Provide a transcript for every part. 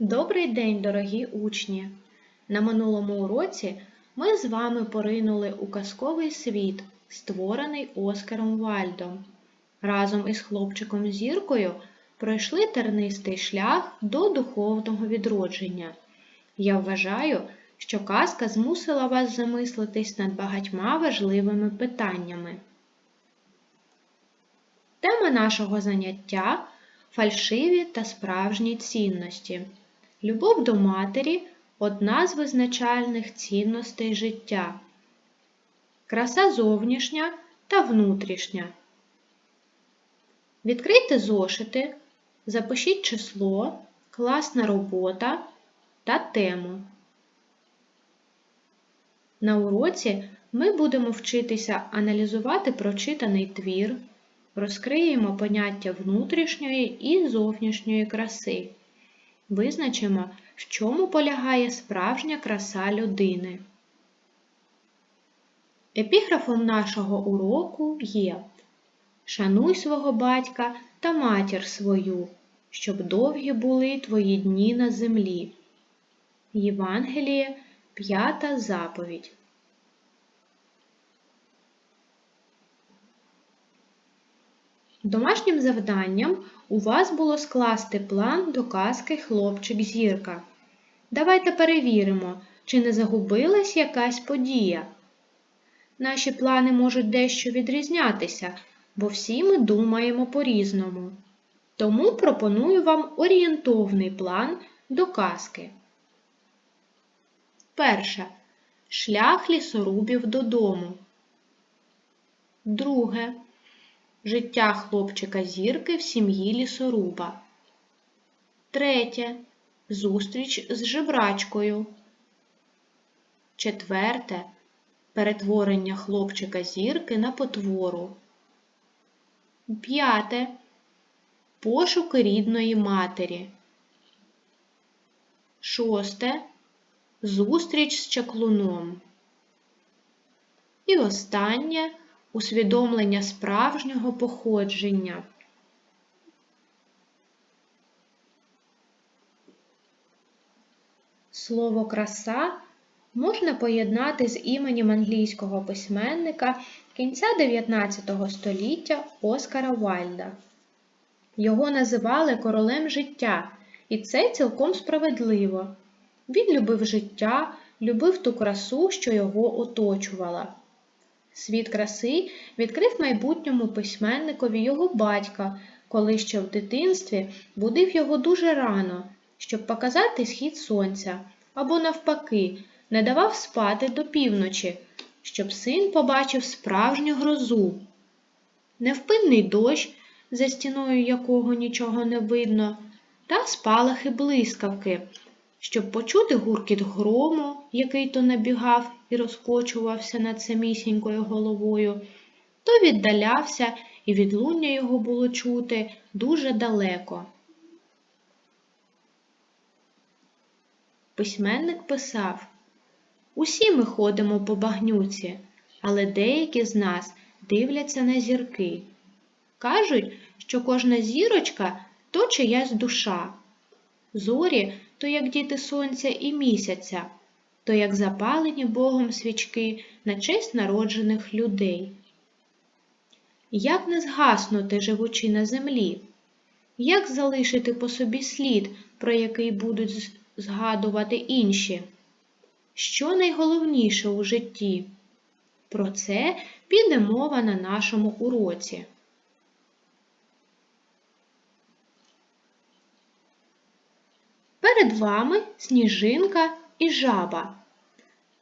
Добрий день, дорогі учні! На минулому уроці ми з вами поринули у казковий світ, створений Оскаром Вальдом. Разом із хлопчиком Зіркою пройшли тернистий шлях до духовного відродження. Я вважаю, що казка змусила вас замислитись над багатьма важливими питаннями. Тема нашого заняття фальшиві та справжні цінності. Любов до матері одна з визначальних цінностей життя. Краса зовнішня та внутрішня. Відкрийте зошити, запишіть число, класна робота та тему. На уроці ми будемо вчитися аналізувати прочитаний твір, розкриємо поняття внутрішньої і зовнішньої краси. Визначимо, в чому полягає справжня краса людини. Епіграфом нашого уроку є Шануй свого батька та матір свою, щоб довгі були твої дні на землі. Євангеліє, п'ята заповідь. Домашнім завданням у вас було скласти план до казки Хлопчик Зірка. Давайте перевіримо, чи не загубилась якась подія. Наші плани можуть дещо відрізнятися, бо всі ми думаємо по-різному. Тому пропоную вам орієнтовний план до казки. Перше. Шлях лісорубів додому. Друге. Життя хлопчика зірки в сім'ї лісоруба. Третє. Зустріч з жебрачкою. Четверте. Перетворення хлопчика зірки на потвору. П'яте. Пошуки рідної матері. Шосте. Зустріч з чаклуном. І останнє усвідомлення справжнього походження. Слово краса можна поєднати з іменем англійського письменника кінця 19 століття Оскара Вальда. Його називали королем життя, і це цілком справедливо. Він любив життя, любив ту красу, що його оточувала. Світ краси відкрив майбутньому письменникові його батька, коли ще в дитинстві будив його дуже рано, щоб показати схід сонця, або, навпаки, не давав спати до півночі, щоб син побачив справжню грозу. Невпинний дощ, за стіною якого нічого не видно, та спалахи блискавки, щоб почути гуркіт грому, який то набігав і розкочувався над самісінькою головою, то віддалявся, і відлуння його було чути дуже далеко. Письменник писав Усі ми ходимо по багнюці, але деякі з нас дивляться на зірки. Кажуть, що кожна зірочка то чиясь душа. Зорі то як діти сонця і місяця, то як запалені Богом свічки на честь народжених людей. Як не згаснути, живучи на землі? Як залишити по собі слід, про який будуть згадувати інші? Що найголовніше у житті? Про це піде мова на нашому уроці. Перед вами сніжинка і жаба.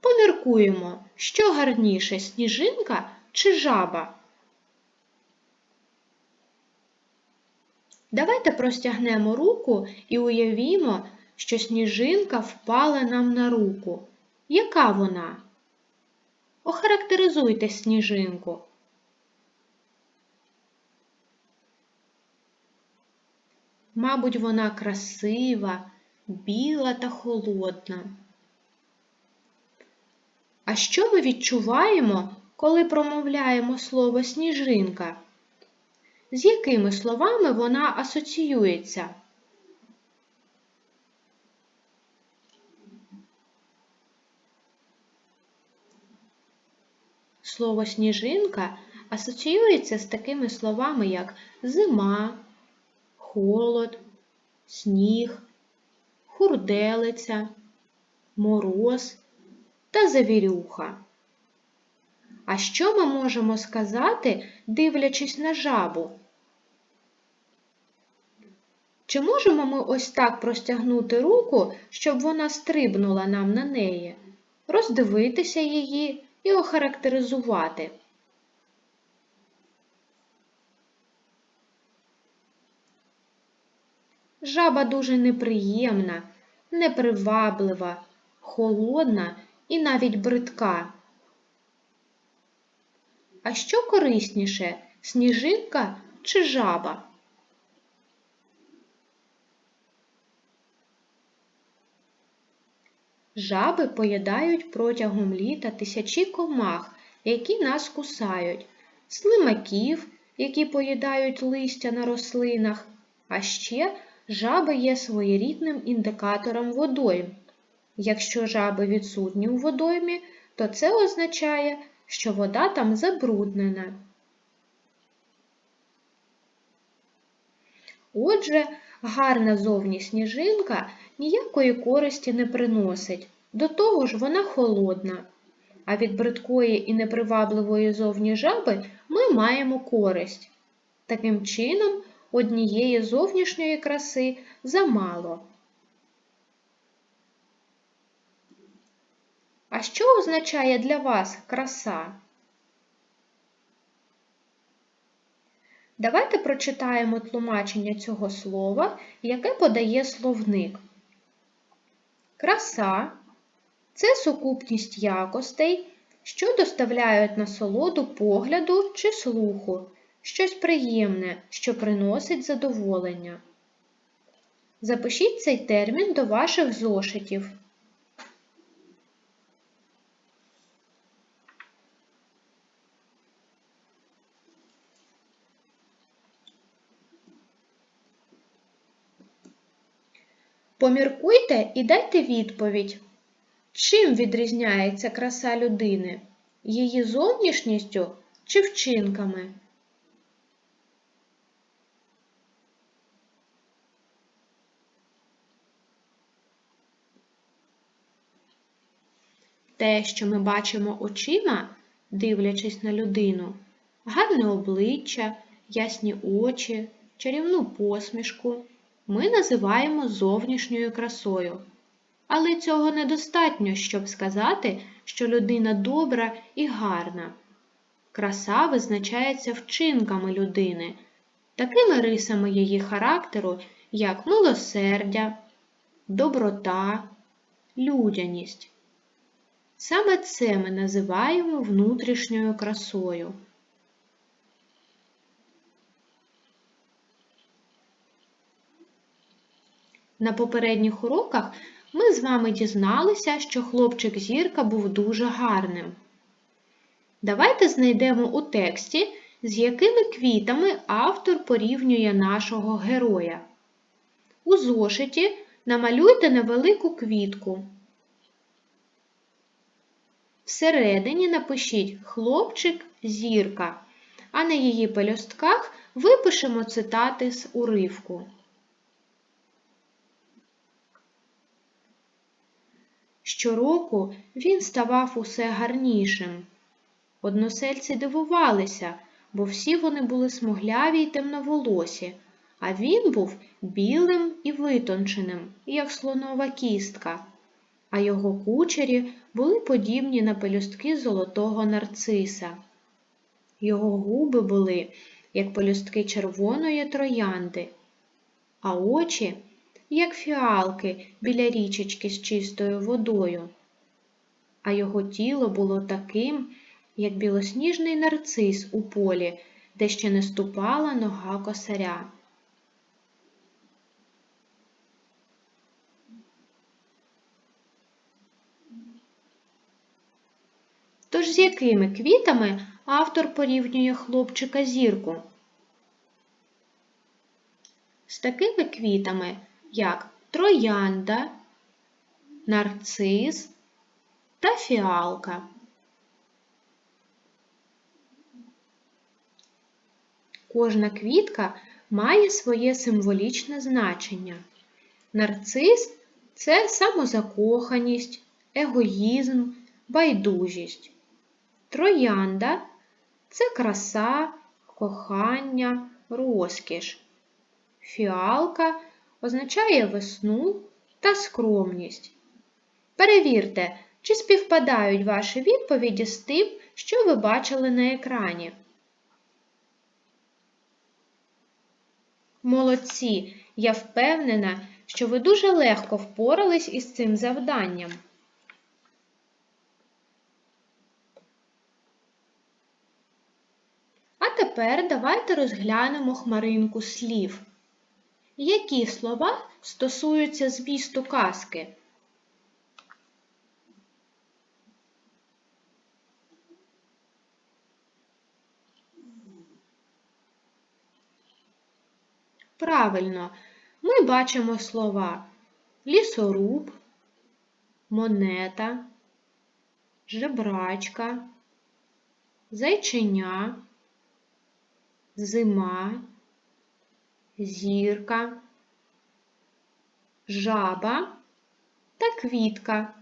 Поміркуємо, що гарніше сніжинка чи жаба. Давайте простягнемо руку і уявімо, що сніжинка впала нам на руку. Яка вона? Охарактеризуйте сніжинку. Мабуть, вона красива, біла та холодна. А що ми відчуваємо, коли промовляємо слово сніжинка? З якими словами вона асоціюється? Слово сніжинка асоціюється з такими словами, як зима, холод, сніг, хурделиця, мороз та завірюха. А що ми можемо сказати, дивлячись на жабу? Чи можемо ми ось так простягнути руку, щоб вона стрибнула нам на неї, роздивитися її і охарактеризувати? Жаба дуже неприємна, неприваблива, холодна і навіть бридка. А що корисніше сніжинка чи жаба? Жаби поїдають протягом літа тисячі комах, які нас кусають, слимаків, які поїдають листя на рослинах, а ще жаби є своєрідним індикатором водойм. Якщо жаби відсутні у водоймі, то це означає, що вода там забруднена. Отже, гарна зовні сніжинка ніякої користі не приносить, до того ж вона холодна. А від бридкої і непривабливої зовні жаби ми маємо користь. Таким чином, однієї зовнішньої краси замало. А що означає для вас краса? Давайте прочитаємо тлумачення цього слова, яке подає словник. Краса це сукупність якостей, що доставляють насолоду погляду чи слуху, щось приємне, що приносить задоволення. Запишіть цей термін до ваших зошитів. Поміркуйте і дайте відповідь. Чим відрізняється краса людини? Її зовнішністю чи вчинками? Те, що ми бачимо очима, дивлячись на людину, гарне обличчя, ясні очі, чарівну посмішку, ми називаємо зовнішньою красою. Але цього недостатньо, щоб сказати, що людина добра і гарна. Краса визначається вчинками людини, такими рисами її характеру, як милосердя, доброта, людяність. Саме це ми називаємо внутрішньою красою. На попередніх уроках ми з вами дізналися, що хлопчик зірка був дуже гарним. Давайте знайдемо у тексті, з якими квітами автор порівнює нашого героя. У зошиті намалюйте невелику квітку. Всередині напишіть хлопчик зірка, а на її пелюстках випишемо цитати з уривку. Щороку він ставав усе гарнішим. Односельці дивувалися, бо всі вони були смугляві й темноволосі, а він був білим і витонченим, як слонова кістка, а його кучері були подібні на пелюстки золотого нарциса. Його губи були, як пелюстки червоної троянди, а очі як фіалки біля річечки з чистою водою, а його тіло було таким, як білосніжний нарцис у полі, де ще не ступала нога косаря. Тож з якими квітами автор порівнює хлопчика зірку? З такими квітами, як троянда, нарцис та фіалка. Кожна квітка має своє символічне значення. Нарцис це самозакоханість, егоїзм, байдужість. Троянда це краса, кохання, розкіш. Фіалка означає весну та скромність. Перевірте, чи співпадають ваші відповіді з тим, що ви бачили на екрані. Молодці! Я впевнена, що ви дуже легко впорались із цим завданням. А тепер давайте розглянемо хмаринку слів. Які слова стосуються змісту казки? Правильно, ми бачимо слова лісоруб, монета, жебрачка, зайченя, зима, зірка, жаба та квітка.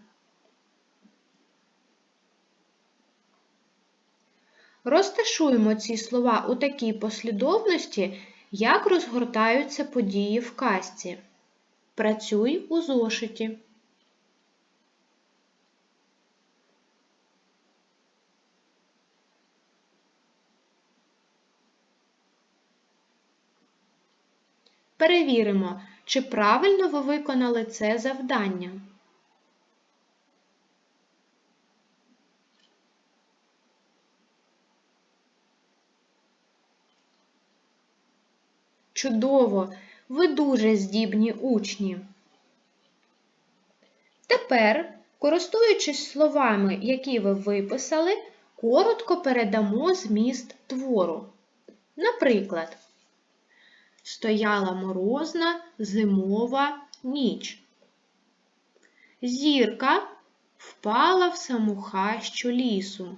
Розташуємо ці слова у такій послідовності, як розгортаються події в казці. Працюй у зошиті. Перевіримо, чи правильно ви виконали це завдання. Чудово! Ви дуже здібні учні. Тепер, користуючись словами, які ви виписали, коротко передамо зміст твору. Наприклад, стояла морозна зимова ніч. Зірка впала в саму хащу лісу.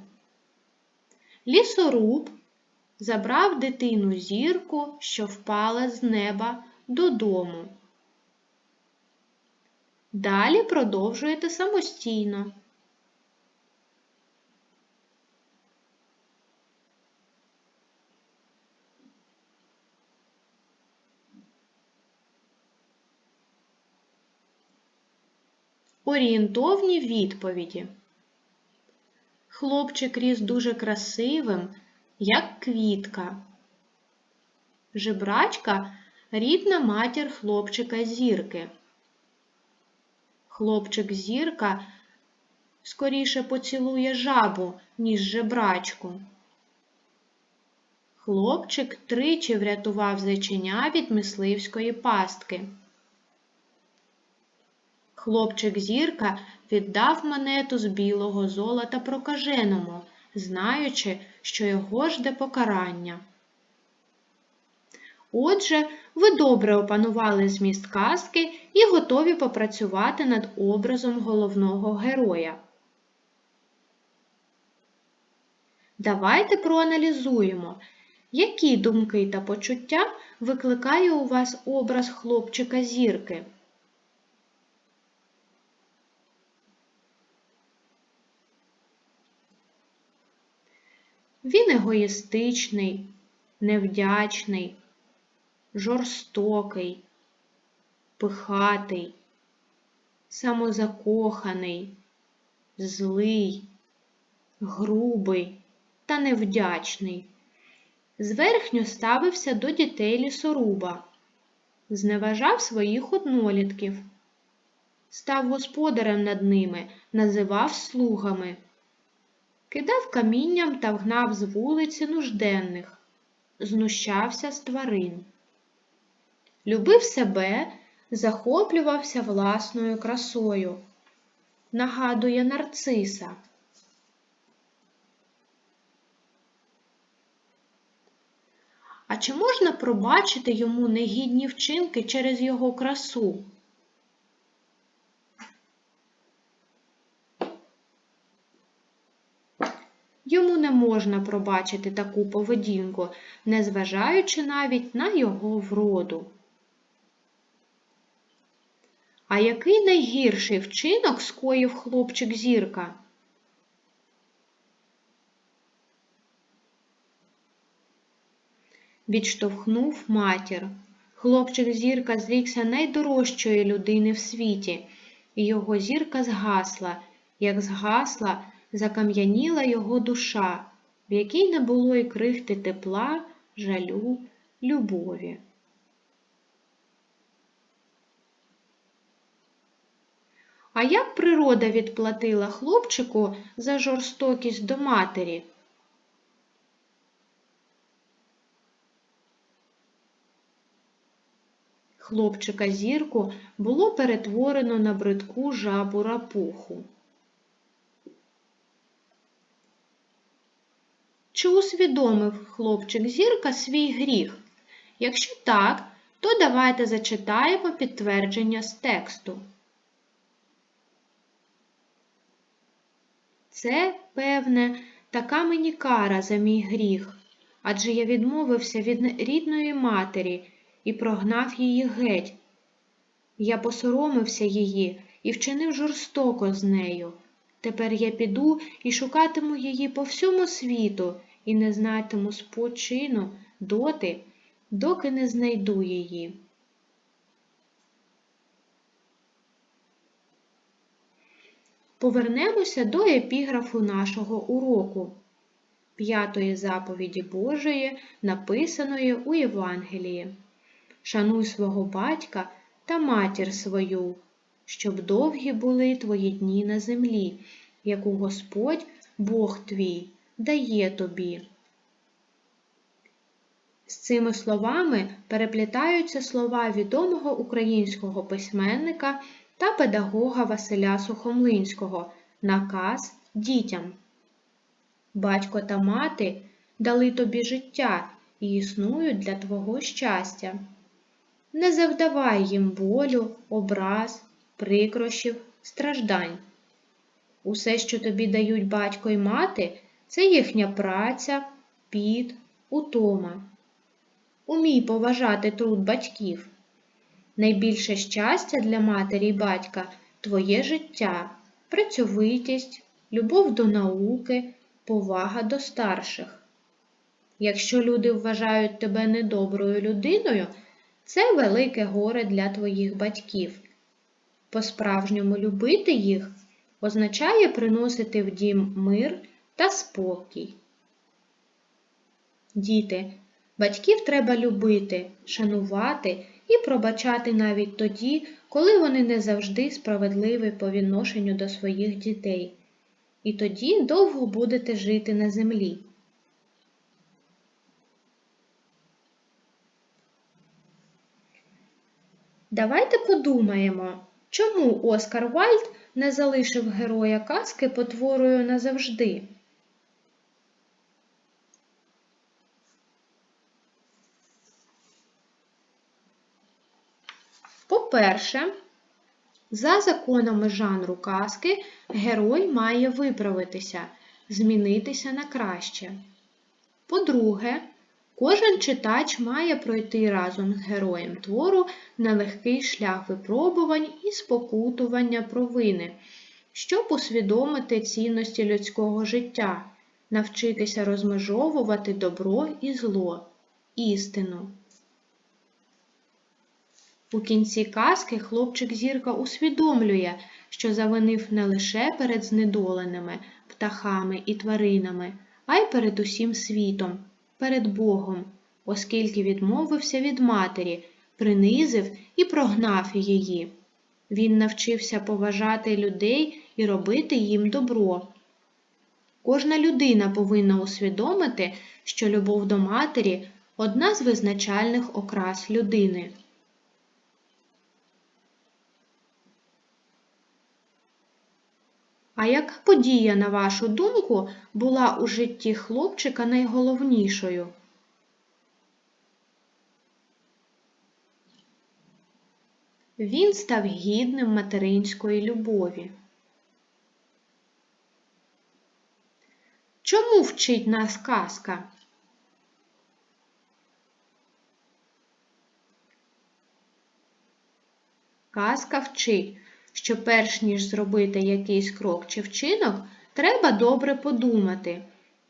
Лісоруб забрав дитину зірку, що впала з неба додому. Далі продовжуєте самостійно. Орієнтовні відповіді. Хлопчик ріс дуже красивим, як квітка. Жебрачка рідна матір хлопчика зірки. Хлопчик зірка скоріше поцілує жабу, ніж жебрачку. Хлопчик тричі врятував зайченя від мисливської пастки. Хлопчик зірка віддав монету з білого золота прокаженому, знаючи, що його жде покарання. Отже, ви добре опанували зміст казки і готові попрацювати над образом головного героя. Давайте проаналізуємо, які думки та почуття викликає у вас образ хлопчика зірки. Він егоїстичний, невдячний, жорстокий, пихатий, самозакоханий, злий, грубий та невдячний. Зверхньо ставився до дітей лісоруба, зневажав своїх однолітків, став господарем над ними, називав слугами кидав камінням та вгнав з вулиці нужденних, знущався з тварин. Любив себе, захоплювався власною красою, нагадує нарциса. А чи можна пробачити йому негідні вчинки через його красу? Йому не можна пробачити таку поведінку, незважаючи навіть на його вроду. А який найгірший вчинок скоїв хлопчик зірка? Відштовхнув матір. Хлопчик зірка зрікся найдорожчої людини в світі, і його зірка згасла, як згасла, закам'яніла його душа, в якій не було й крихти тепла, жалю, любові. А як природа відплатила хлопчику за жорстокість до матері? Хлопчика зірку було перетворено на бридку жабу рапуху. Чи усвідомив хлопчик зірка свій гріх? Якщо так, то давайте зачитаємо підтвердження з тексту. Це, певне, така мені кара за мій гріх, адже я відмовився від рідної матері і прогнав її геть. Я посоромився її і вчинив жорстоко з нею. Тепер я піду і шукатиму її по всьому світу і не знатиму спочину доти, доки не знайду її. Повернемося до епіграфу нашого уроку, п'ятої заповіді Божої, написаної у Євангелії. Шануй свого батька та матір свою, щоб довгі були твої дні на землі, яку Господь, Бог твій, дає тобі. З цими словами переплітаються слова відомого українського письменника та педагога Василя Сухомлинського Наказ дітям. Батько та мати дали тобі життя і існують для твого щастя. Не завдавай їм болю, образ, прикрощів, страждань. Усе, що тобі дають батько й мати, це їхня праця, піт, утома. Умій поважати труд батьків. Найбільше щастя для матері й батька твоє життя, працьовитість, любов до науки, повага до старших. Якщо люди вважають тебе недоброю людиною, це велике горе для твоїх батьків. По-справжньому любити їх означає приносити в дім мир та спокій. Діти, батьків треба любити, шанувати і пробачати навіть тоді, коли вони не завжди справедливі по відношенню до своїх дітей. І тоді довго будете жити на землі. Давайте подумаємо, чому Оскар Вальд не залишив героя казки потворою назавжди. По-перше, за законами жанру казки герой має виправитися, змінитися на краще. По-друге, кожен читач має пройти разом з героєм твору нелегкий шлях випробувань і спокутування провини, щоб усвідомити цінності людського життя, навчитися розмежовувати добро і зло, істину. У кінці казки хлопчик зірка усвідомлює, що завинив не лише перед знедоленими птахами і тваринами, а й перед усім світом, перед Богом, оскільки відмовився від матері, принизив і прогнав її. Він навчився поважати людей і робити їм добро. Кожна людина повинна усвідомити, що любов до матері одна з визначальних окрас людини. А яка подія, на вашу думку, була у житті хлопчика найголовнішою? Він став гідним материнської любові. Чому вчить нас казка? Казка вчить, що перш ніж зробити якийсь крок чи вчинок, треба добре подумати.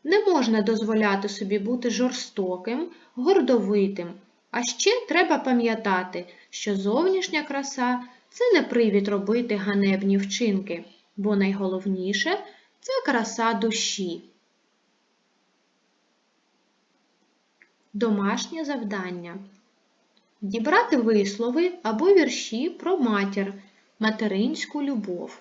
Не можна дозволяти собі бути жорстоким, гордовитим. А ще треба пам'ятати, що зовнішня краса це не привід робити ганебні вчинки, бо найголовніше це краса душі. Домашнє завдання. Дібрати вислови або вірші про матір, материнську любов.